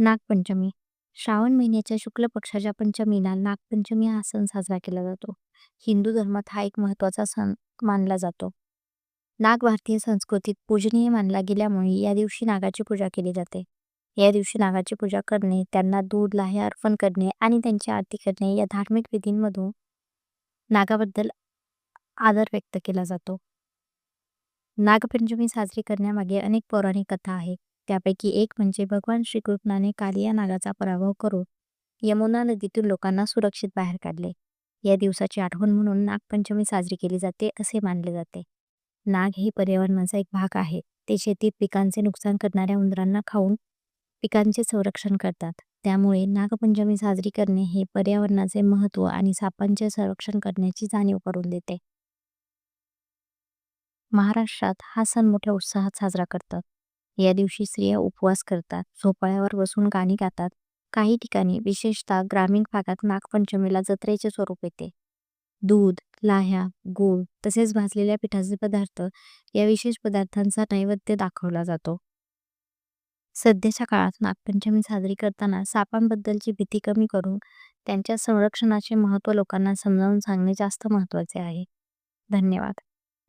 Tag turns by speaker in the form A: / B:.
A: नागपंचमी. श्रावण महिन्याच्या शुक्ल पक्षाच्या पंचमीला नागपंचमी हा सण साजरा केला जातो. हिंदू धर्मात हा एक महत्त्वाचा सण मानला जातो. नाग भारतीय संस्कृतीत पूजनीय मानला गेल्यामुळे या दिवशी नागाची पूजा केली जाते. या दिवशी नागाची पूजा करणे त्यांना दूध लाहे अर्पण करणे आणि त्यांची आरती करणे या धार्मिक विधींमधून नागाबद्दल आदर व्यक्त केला जातो. नागपंचमी साजरी करण्यामागे अनेक पौराणिक कथा आहेत. त्यापैकी एक म्हणजे भगवान श्रीकृष्णाने कालिया नागाचा पराभव करून यमुना नदीतून लोकांना सुरक्षित बाहेर काढले. या दिवसाची आठवण म्हणून नागपंचमी साजरी केली जाते असे मानले जाते. नाग हे पर्यावरणाचा एक भाग आहे. ते शेतीत पिकांचे नुकसान करणाऱ्या उंदरांना खाऊन पिकांचे संरक्षण करतात. त्यामुळे नागपंचमी साजरी करणे हे पर्यावरणाचे महत्त्व आणि सापांचे संरक्षण करण्याची जाणीव करून देते. महाराष्ट्रात हा सण मोठ्या उत्साहात साजरा करतात. या दिवशी स्त्रिया उपवास करतात झोपाळ्यावर बसून गाणी गातात. काही ठिकाणी विशेषतः ग्रामीण भागात नागपंचमीला जत्रेचे स्वरूप येते. दूध लाह्या गूळ तसेच भाजलेल्या पिठाचे पदार्थ या विशेष पदार्थांचा नैवेद्य दाखवला जातो. सध्याच्या काळात नागपंचमी साजरी करताना सापांबद्दलची भीती कमी करून त्यांच्या संरक्षणाचे महत्त्व लोकांना समजावून सांगणे जास्त महत्त्वाचे आहे. धन्यवाद.